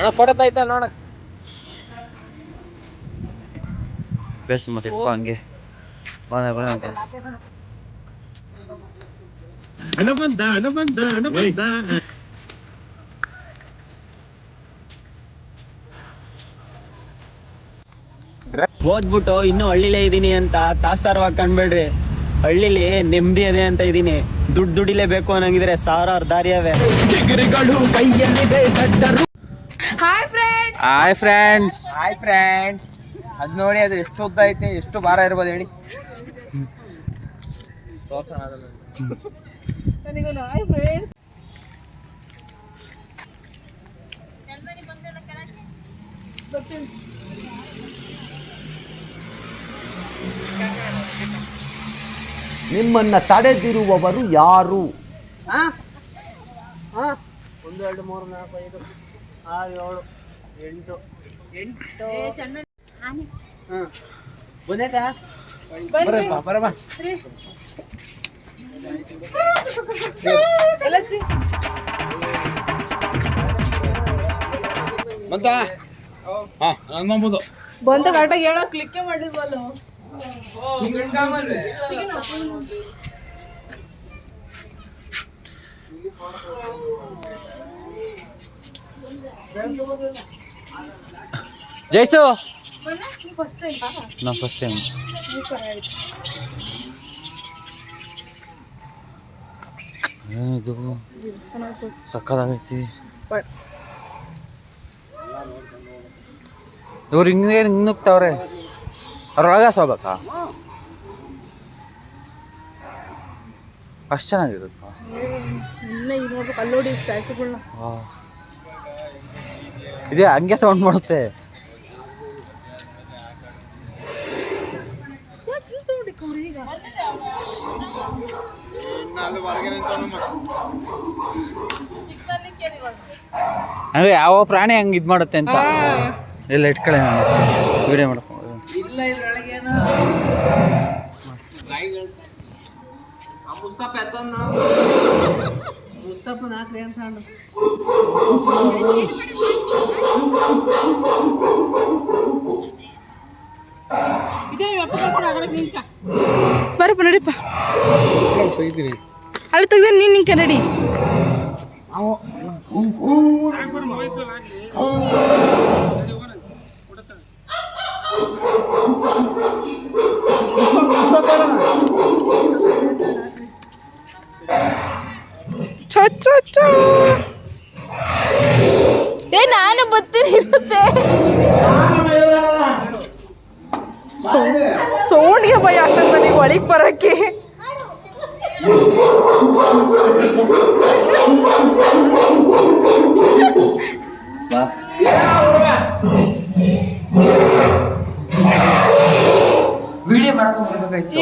ಅಣ್ಣ ಫೋಟೋ ತಾಯ್ತಾ ನೋಡ. ಬೇಸ್ ಮತ್ತೆ ಇಪ್ಪ ಹಂಗೆ. ಬಂದ ಬಂದ ಅಣ್ಣ ಬಂದ ಅಣ್ಣ ಬಂದ ಅಣ್ಣ ಬಂದ ಓದ್ಬಿಟ್ಟು ಇನ್ನು ಹಳ್ಳಿಲೇ ಇದೀನಿ ಅಂತ ತಾಸಾರವಾಗಿ ಕಂಡ್ಬೇಡ್ರಿ ಹಳ್ಳಿಲಿ ನೆಮ್ಮದಿ ಅದೇ ಅಂತ ಇದೀನಿ. ದುಡ್ಡು ದುಡಿಲೇಬೇಕು ಅನ್ನಂಗಿದ್ರೆ ಸಾವಿರಾರು ದಾರಿ friends hi friends hi friends ಅದು ನೋಡಿ ಅದು ಎಷ್ಟು ಉದ್ದ ಐತೆ ಎಷ್ಟು ಭಾರ ಇರ್ಬೋದು ಹೇಳಿ. ನಿಮ್ಮನ್ನ ತಡೆದಿರುವವರು ಯಾರು? ಒಂದು ಎರಡು ಮೂರು ನಾಲ್ಕು ಐದು. ಆರು ಏಳು ಎಂಟು. ಎಂಟು ಹ್ಮ್ ಬಂದೈತಾ ಬರಪ್ಪ ಬಂತ? ಹಾ ಅನ್ಬೋದು ಬಂದ ಕರೆಕ್ಟಾಗಿ ಹೇಳೋ ಕ್ಲಿಕ್ ಮಾಡಿಲ್ವಲ್ಲ? ಜೈಸು. ನಾ ಫಸ್ಟ್ ಟೈಮ್ ಇದು ಸಕ್ಕದಾಗೈತಿ. ಇವ್ರು ಹಿಂಗೆ ನುಗ್ತಾವ್ರೆ? ಅವ್ರೊಳಗ ಹೋಗ್ಬೇಕಾ ಅಷ್ಟು ಚೆನ್ನಾಗಿರುತ್ತಾ? ಇನ್ನ ಈಗ ನೋಡ್ಬೇಕು ಅಲ್ಲಿ ನೋಡಿ ಸ್ಟ್ಯಾಚುಗಳನ್ನ ಇದೇ ಹಂಗೆ ಸೌಂಡ್ ಮಾಡುತ್ತೆ. ಅಂದ್ರೆ ಯಾವ ಪ್ರಾಣಿ ಹಂಗೆ ಇದು ಮಾಡುತ್ತೆ ಅಂತ? ಎಲ್ಲ ಇಟ್ಕೊಳ್ಳಿ ನಾನು. ವಿಡಿಯೋ ಮಾಡ್ಕೊಂಡು ಮುಸ್ತಫ ಮುಸ್ತಫ ನಾಕ್ರಿ ಅಂತ ಅಂದ್ರು. ಬರಪ್ಪ ನಡಿಪ್ಪ. ಅಲ್ಲಿ ತೆಗ್ದ ನೀನ್ ನಿಂಕೆ ನಡಿ.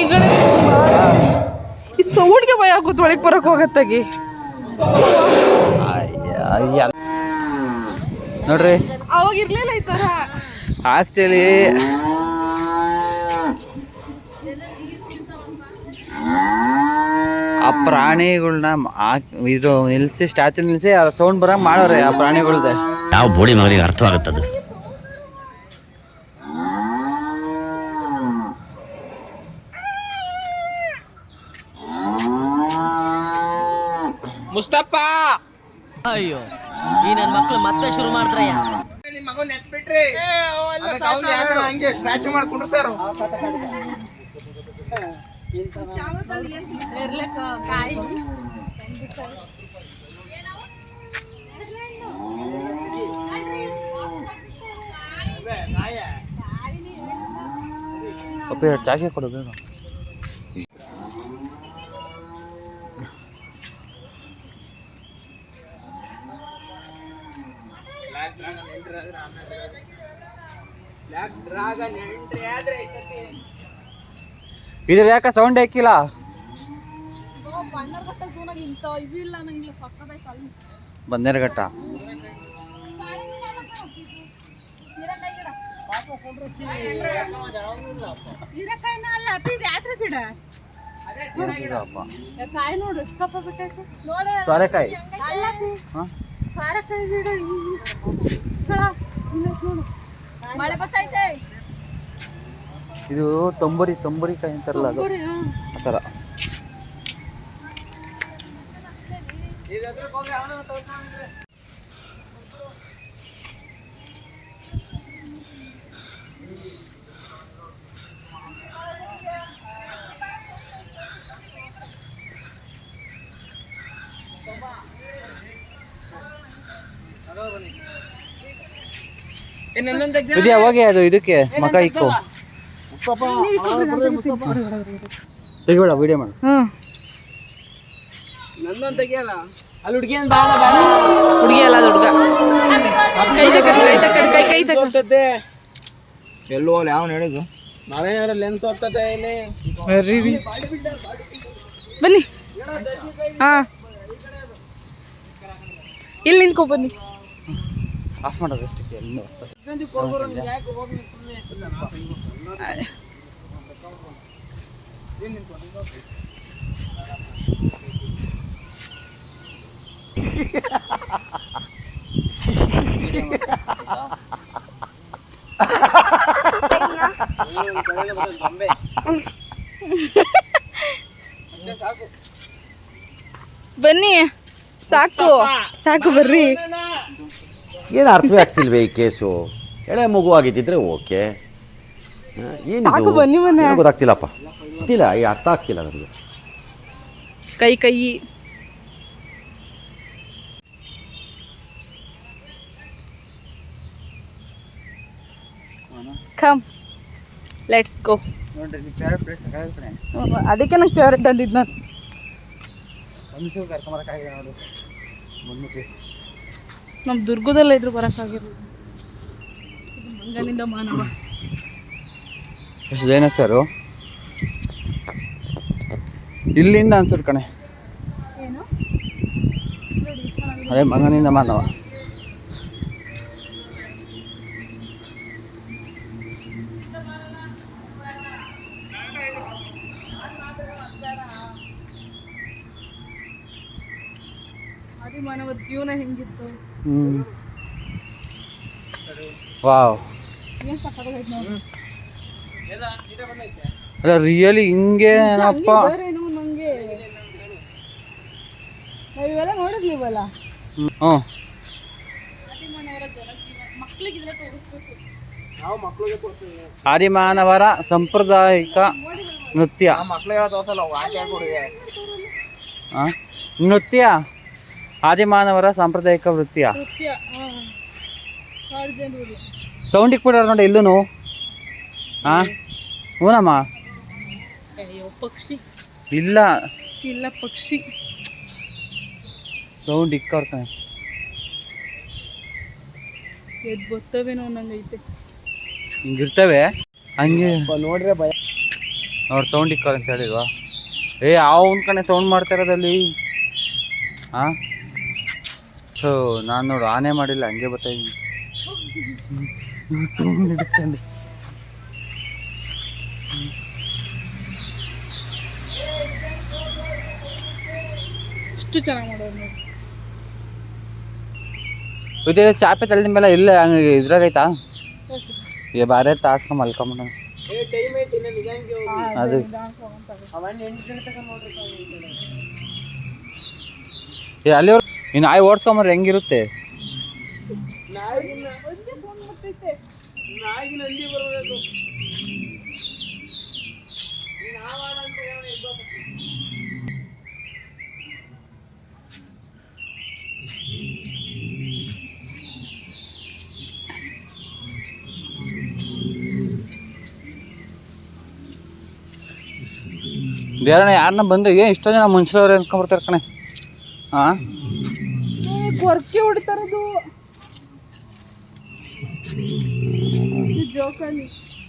ಈಗ ಈ ಸೌಂಡ್ಗೆ ಭಯ ಆಗುತ್ತೆ ಒಳಗೆ ಬರೋಕೆ ಹೋಗತ್ತಾಗಿ ನೋಡ್ರಿ. ಅವಾಗ ಇರ್ಲಿಲ್ಲ ಈ ಥರ ಆಕ್ಚುಲಿ ಆ ಪ್ರಾಣಿಗಳನ್ನ ಇದು ನಿಲ್ಸಿ ಸ್ಟ್ಯಾಚು ನಿಲ್ಸಿ ಆ ಸೌಂಡ್ ಬರ ಮಾಡೋರೆ ಆ ಪ್ರಾಣಿಗಳ್ದೆ. ಯಾವ ಬೋಡಿ ಮಗನಿಗೆ ಅರ್ಥವಾಗುತ್ತದು ಮುಸ್ತಫ! ಅಯ್ಯೋ ಈ ನನ್ನ ಮಕ್ಳು ಮತ್ತೆ ಶುರು ಮಾಡಿದ್ರಯ್ಯ. ನಿಮ್ಮ ಮಗನ್ ಎತ್ಬಿಟ್ರಿ. ಹಂಗೆ ಸ್ಟ್ಯಾಚು ಮಾಡ್ಕೊಂಡ್ರು ಸರ್. ಇದ್ರ ಯಾಕೆ ಸೌಂಡ್ ಹಾಕಿಲ್ಲ? ಬಂದೇರಘಟ್ಟ ಕಾಯಿ ನೋಡು ಎಷ್ಟು ಕಪ್ಪ ಬಿಟ್ಟೈತೆ. ಸೋರೆಕಾಯಿ. ಇದು ತೊಂಬರಿ ತೊಂಬರಿಕಾಯಿ ಅಂತಾರಲ್ಲ ಅದು. ಆ ಥರ. ವಿದ್ಯಾ ಹೋಗಿ ಅದು ಇದಕ್ಕೆ ಮಕ ಇಕ್ಕು ತೆಗಿಬೇಡ ವಿಡಿಯೋ ಮಾಡು. ತೆಗಿಯಲ್ಲ. ಅಲ್ಲಿ ಹುಡುಗಿ ಹುಡುಗಿ ಅಲ್ಲ ಅದು ಹುಡುಗ. ಕೈ ತಕ್ಕ ಕೈ ತಕ್ಕ ಕೈ ಕೈ ತಕ್ಕ ಹೋಗ್ತದೆ. ಎಲ್ಲೋ ಯಾವ ನಾವೇನಾರ ಲೆನ್ಸ್ ಹೋಗ್ತದೆ ಇಲ್ಲಿ. ಬನ್ನಿ. ಹಾ. ಇಲ್ಲಿ ನಿಂತ್ಕೊ ಬನ್ನಿ. ಆಫ್ ಮಾಡೋದು ಎಲ್ಲ ಬನ್ನಿ ಸಾಕು ಸಾಕು ಬರ್ರಿ ಏನು ಅರ್ಥವೇ ಆಗ್ತಿಲ್ವೇ ಈ ಕೇಸು? ಎಳೆ ಮಗು ಆಗಿದ್ದಿದ್ರೆ ಓಕೆ. ಆ, ಏನಿದು? ಸಾಕು ಬನ್ನಿ ಮನೆ. ಏನೋ ಗೊತ್ತಾಗ್ತಿಲ್ಲಪ್ಪ. ಗೊತ್ತಿಲ್ಲ ಈ ಅರ್ಥ ಆಗ್ತಿಲ್ಲ ನನಗೆ. ಕೈ ಕೈ. ಕಮ್ ಲೆಟ್ಸ್ ಗೋ ನೋಡ್ರಿ ನಿಮ್ಮ ಫೇವ್ರೆಟ್ ಪ್ಲೇಸ್ ಕಡೆ ಅದಕ್ಕೆ ನಂಗೆ ಫೇವ್ರೆಟ್ ಅಂದಿದ್ದು ನಾನು. ಕರ್ಕೊಂಬರಕ್ಕಾಗಿದೆ ನೋಡು ಮುನ್ನುಗ್ಗಿ ನಮ್ಮ ದುರ್ಗದಲ್ಲ ಇದ್ರು ಬರೋಕ್ಕಾಗಿರಲಿಲ್ಲ ಮಂಗನಿಂದ ಮಾನವ. ಎಷ್ಟು ಜೈನ ಸರು? ಇಲ್ಲಿಂದ ಅನ್ಸುತ್ತೆ ಕಣೆ. ಅದೇ ಮಗನಿಂದ ಮಾನವ ಅದು ಮಾನವ ಜೀವನ ಹೆಂಗಿತ್ತು? ಹ್ಞೂ ವಾವ್. ಅಲ್ಲ ರಿಯಲಿ ಹಿಂಗೆ ಏನಪ್ಪ ಇವೆಲ್ಲ ನೋಡಿರ್ಲಿವಲ್ಲ ಹ್ಞೂ ಆದಿಮಾನವರ ಸಾಂಪ್ರದಾಯಿಕ ನೃತ್ಯ? ನೃತ್ಯ? ಆದಿಮಾನವರ ಸಾಂಪ್ರದಾಯಿಕ ವೃತ್ತಿಯ? ನೃತ್ಯ ಕೂಡ ನೋಡಿ ಇಲ್ಲೂ ಹಾ? ಹೂನಮ್ಮ? ಪಕ್ಷಿ. ಇಲ್ಲ. ಇಲ್ಲ ಪಕ್ಷಿ. ಸೌಂಡ್ ಇಕ್ಕವ್ರ ಕಣ ಎದ್ದು ಬರ್ತವೇನೋ ಅನ್ನಂಗೈತೆ. ಹಿಂಗಿರ್ತವೆ ಹಂಗೆ. ನೋಡ್ರೆ ಭಯ. ನೋಡಿ ಸೌಂಡ್ ಇಕ್ಕವ್ರ ಅಂತ ಹೇಳಿದ್ವಾ ಏ ಅವ್ನ ಕಣೆ ಸೌಂಡ್ ಮಾಡ್ತಾರದಲ್ಲಿ ಹಾಂ? ಸೊ ನಾನು ನೋಡು ಆನೆ ಮಾಡಿಲ್ಲ ಹಂಗೆ ಬರ್ತಾ ಇದ್ದೀನಿ ಸೌಂಡ್ ಹಿಡ್ಕೊಂಡು ಇಷ್ಟು ಚೆನ್ನಾಗಿ ಮಾಡೋದು ನೋಡಿ. ಇದೇ ಚಾಪೆ ತಲೆದ ಮೇಲೆ ಇಲ್ಲ ಹಂಗೆ ಇದ್ರಾಗೈತಾ ಏ ಬಾರೆ ತಾಸ್ಕ ಮಲ್ಕೊಂಬಿಡ. ಅದು. ಏ ಅಲ್ಲಿ ಈ ನಾಯಿ ಓಡಿಸ್ಕೊಂಬರ್ರೆ ಹೆಂಗಿರುತ್ತೆ? ಬೇರೆ ಯಾರನ್ನ ಬಂದು ಏನ್ ಇಷ್ಟೋ ಜನ ಮನುಷ್ಯರವ್ರೆ ಅನ್ಕೊಂಡ್ಬರ್ತಾರೆ ಕಣೆ. ಹಾಂ ಕೊರ್ಕೆ ಹೊಡಿತಾರದು. ಜೋಕಾಲಿ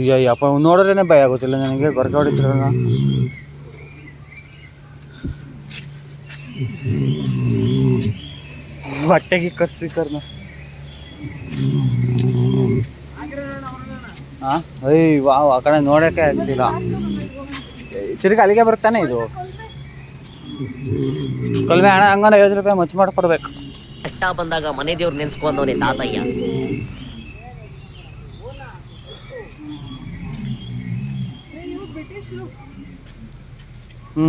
ಈಗ ಯಪ್ಪ ನೋಡಿದ್ರೇನೆ ಭಯ ಆಗುತ್ತಿಲ್ಲ ನನಗೆ ಗೊರಕೆ ಹೊಡಿತಿರೋಣ ಹೊಟ್ಟೆಗೆ ಕರ್ ಸ್ಪೀಕರ್ನ ಹಾಂ ಅಯ್ಯ ವಾವ್, ಆ ಕಡೆ ನೋಡೋಕೆ ಆಗ್ತಿಲ್ಲ. ತಿರ್ಗಿ ಅಲ್ಲಿಗೆ ಬರ್ತಾನೆ ಇದು. ಕೊಲ್ಮೆ ಹಣ ಹಂಗಂದ್ರೆ ಐವತ್ತು ರೂಪಾಯಿ ಮಚ್ಚು ಮಾಡಿಕೊಡ್ಬೇಕು. ಕಷ್ಟ ಬಂದಾಗ ಮನೆ ದೇವ್ರು ನೆನ್ಸ್ಕೊಂಡವನೇ ತಾತಯ್ಯ. ಹ್ಞೂ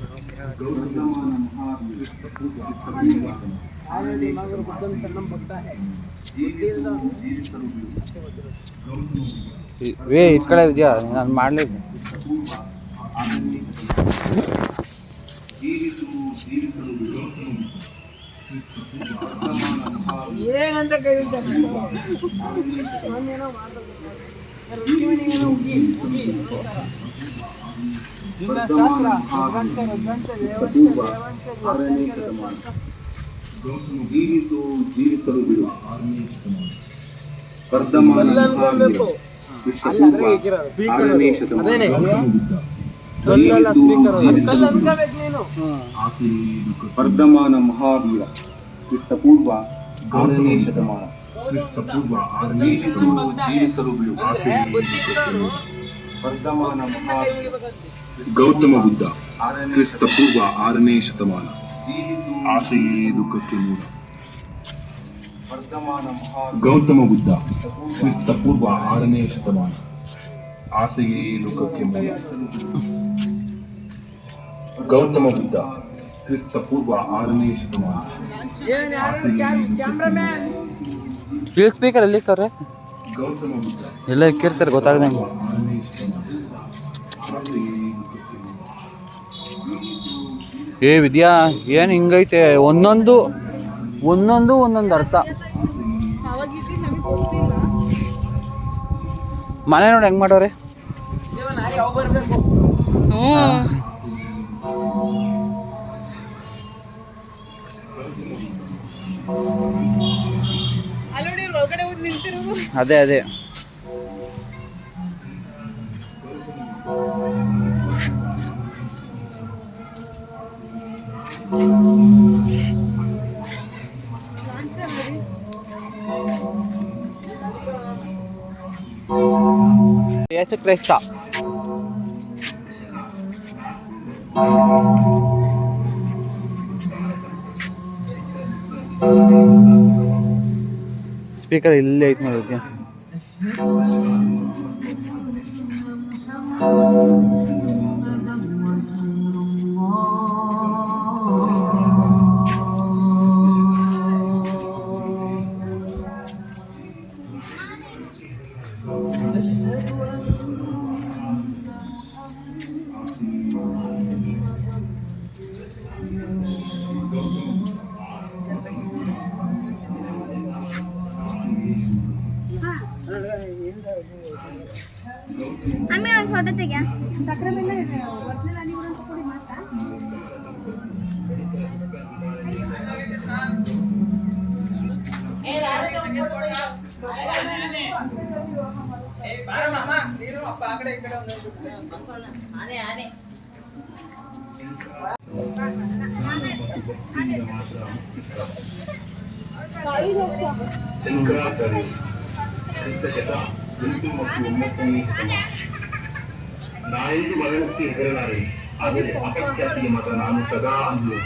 ಏ ಬಿರಿ ಮಾರಮ್ಮಿ ಪುರಾತನ ಕಾಲ ಹೇಳ್ತಾರೆ ಆಲ್ರೆಡಿ ಮಗರು ಬುದ್ಧನ ಸಣ್ಣ ಭಕ್ತ ಹೇ ಏ ಈ ಕಡೆ ಇದೆಯಾ ನಾನು ಮಾಡಲಿಲ್ಲ ಏನಂತ ಕರೀತಾರೆ ಮೊನ್ನೇನೋ ಮಾತಾಡ್ತಾರೆ. ಋಷಿಮುನಿಗಳು ಹುಗಿ, ಹುಗಿ, ನಮಸ್ಕಾರ. ನಿನ್ನ ಶಾಸ್ತ್ರ, ಅಗ್ರಂಥ, ಅಗ್ರಂಥ, ದೇವಂತ, ದೇವಂತ, ಲಕ್ಷಾಂಶ, ಲಕ್ಷಾಂಶ. ಕಲ್ಲು ಅನ್ಕೊಳ್ಬೇಕು. ಅಲ್ಲ, ಅದ್ರಾಗೆ ಇಕ್ಕಿರೋದು. ಅದೇನೆ. ಕಲ್ಲಲ್ಲ ಸ್ಪೀಕರ್ ಕಲ್ಲು ಅನ್ಕೋಬೇಕು ನೀನು ವರ್ಧಮಾನ ಮಹಾವೀರ ಕ್ರಿಸ್ತಪೂರ್ವ ಆರನೇ ಶತಮಾನ ಕ್ರಿಸ್ತಪೂರ್ವ ಆರನೇ ಶತಮಾನ ಜೀವಿಸಲು ಬಿಡುವ ಆಸೆ ವರ್ಧಮಾನ ಮಹಾವೀರ ಗೌತಮ ಬುದ್ಧ ಕ್ರಿಸ್ತ ಪೂರ್ವ ಆರನೇ ಶತಮಾನ. ಆಸೆಯೇ ದುಃಖಕ್ಕೆ ಮೂಲ. ಗೌತಮ ಬುದ್ಧ ಕ್ರಿಸ್ತ ಪೂರ್ವ ಆರನೇ ಶತಮಾನ. ಆಸೆಯೇ ದುಃಖಕ್ಕೆ ಮೂಲ. ಗೌತಮ ಬುದ್ಧ ಕ್ರಿಸ್ತ ಪೂರ್ವ ಆರನೇ ಶತಮಾನ. ಸ್ಪೀಕರ್ ಎಲ್ಲಿ ಗೌತಮ ಬುದ್ಧ ಎಲ್ಲ ಇಕ್ಕಿರ್ತಾರೆ ಗೊತ್ತಾಗ್ದಂಗೆ. ಏ ವಿದ್ಯಾ ಏನು ಹಿಂಗೈತೆ? ಒಂದೊಂದು ಒಂದೊಂದು ಒಂದೊಂದು ಅರ್ಥ. ಮನೆ ನೋಡಿ ಹೆಂಗ್ ಮಾಡೋರೆ? ಅದೇ ಅದೇ. ಯೇಸು ಕ್ರೈಸ್ತ ಸ್ಪೀಕರ್ ಇಲ್ಲೇ ಐತೆ ನೋಡಿ ವಿದ್ಯಾ ಆಮೇಲೆ ಒಂದು ಫೋಟೋ ತೆಗಿಯ ಶಂಕರಾಚಾರ್ಯ ಕ್ರಿಸ್ತಶಕ ಎಂಟು ಮತ್ತು ಒಂಬತ್ತನೇ ಮರಣಕ್ಕೆ ಹೆದರಲಾರೆ ನಾನು ಸದಾ ಅಂದು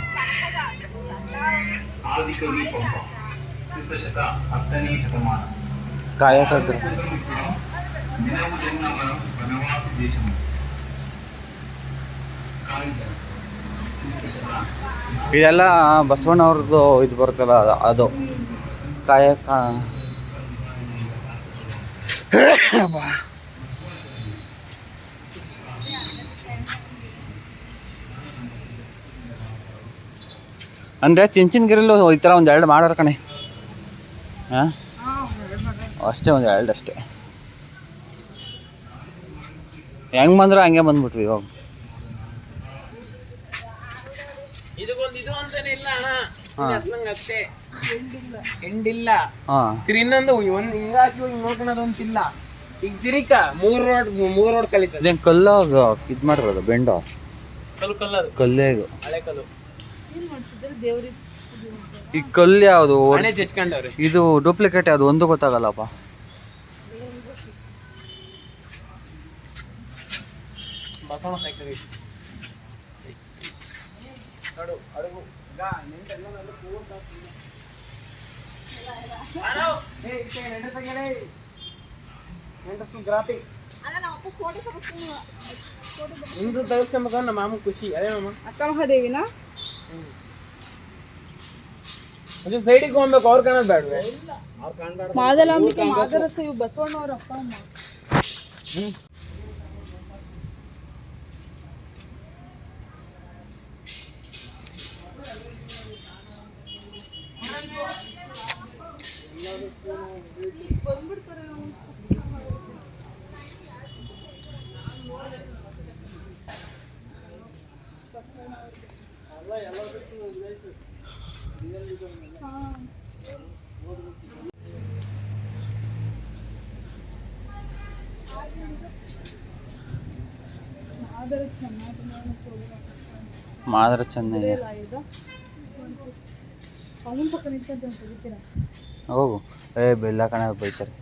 ಪಂಪ ಶತ ಹತ್ತನೇ ಶತಮಾನ ಇದೆಲ್ಲ ಬಸವಣ್ಣವ್ರದ್ದು ಇದು ಬರುತ್ತಲ್ಲ ಅದು- ಅದು. ಕಾಯಕ ಅಂದರೆ ಚಿಂಚಿನಗಿರಲ್ಲೂ ಈ ಥರ ಒಂದು ಎರಡು ಮಾಡೋರು ಕಣೆ. ಹಾಂ? ಅಷ್ಟೇ ಒಂದು ಎರಡು ಅಷ್ಟೇ. ಹೆಂಗೆ ಬಂದ್ರೆ ಹಂಗೆ ಬಂದ್ಬಿಟ್ವಿ ಇವಾಗ. ಹಾ. ಎಂಡಿಲ್ಲ. ಇನ್ನೊಂದು ಒಂದ್ ಹಿಂಗ್ ನೋಡ್ಕೊಳೋದು ಇಲ್ಲ ಈಗ ತಿರಿಕ ಮೂರ್ ರೋಡ್ ಮೂರ್ ರೋಡ್ ಕಲಿತದೆ ಇದೇನ್ ಕಲ್ಲಾಗ ಇದ್ ಮಾಡಿರೋದು ಬೆಂಡ? ಕಲ್ಲು ಕಲ್ಲದು. ಕಲ್ಲೇ. ಇದು ಹಳೆ ಕಲ್ಲು ಈ ಕಲ್ಲು ಯಾವುದು? ಇದು ಡೂಪ್ಲಿಕೇಟ್ ಯಾವ್ದು? ಒಂದು ಗೊತ್ತಾಗಲ್ಲಪ್ಪ. ಬಸವಣ್ಣ ಫ್ಯಾಕ್ಟರಿ ನೋಡು ಅಡುಗು. ಗಾ ನಿಂದೆಲ್ಲ ನನ್ನ ಪೂರ್ತ ಏ ಇಷ್ಟೇ ನೆಂಟ್ರು ತೆಗೆಯಲೇ ನೆಂಟ್ರಷ್ಟು ಗ್ರಾಫಿಕ್ ಅಲ್ಲ ನಮ್ಮ ಅಪ್ಪ ಫೋಟೋ ತಗೋತೀನಿ ನಿಂದು ತೆಗೆಸ್ಕೊಂಬೇಕು ನಮ್ಮ ಮಾಮ ಖುಷಿ ಅದೇ ಮಾಮ ಅಕ್ಕ ಮಹಾದೇವಿನ ಒಂಚೂರು ಸೈಡಿಗೆ ಹೋಗ್ಬೇಕು ಅವ್ರು ಕಾಣೋದು ಬೇಡವೆ? ಮಾದಲಾಂಬಿಕೆ ಮಾದರಸ ಇವು ಬಸವಣ್ಣವ್ರ ಅಪ್ಪ ಅಮ್ಮ ಮಾದ್ರ ಚೆನ್ನಯ್ಯ ಹೋಗು. ಏ ಬೆಲ್ಲ ಕಣ ಬೈತಾರೆ.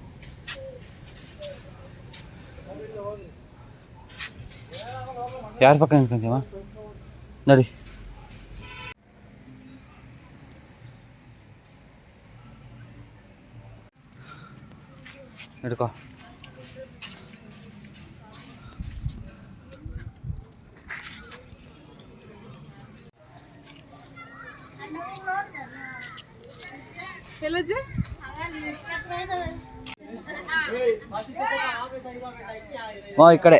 ಯಾರ ಪಕ್ಕ ನಿಂತ್ಕೊಂತೀವ? ನಡಿ. ಹಿಡ್ಕೋ ಎಲ್ಲಜ್ಜಿ ಹ್ಞೂ ಈ ಕಡೆ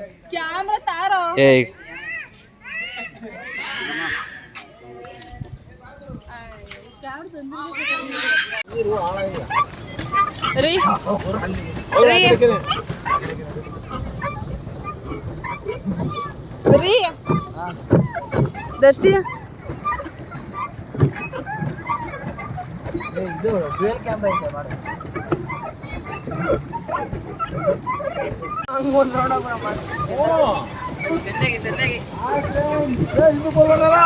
ಇದು ಡ್ಯೂಯಲ್ ಕ್ಯಾಮ್ರಾ ಇದೆ ಮಾಡಿ ಹಂಗೊಂದು ನೋಡ ಚೆನ್ನಾಗಿ ಚೆನ್ನಾಗಿ ಇದು ಕೊಲ್ಲೋಣ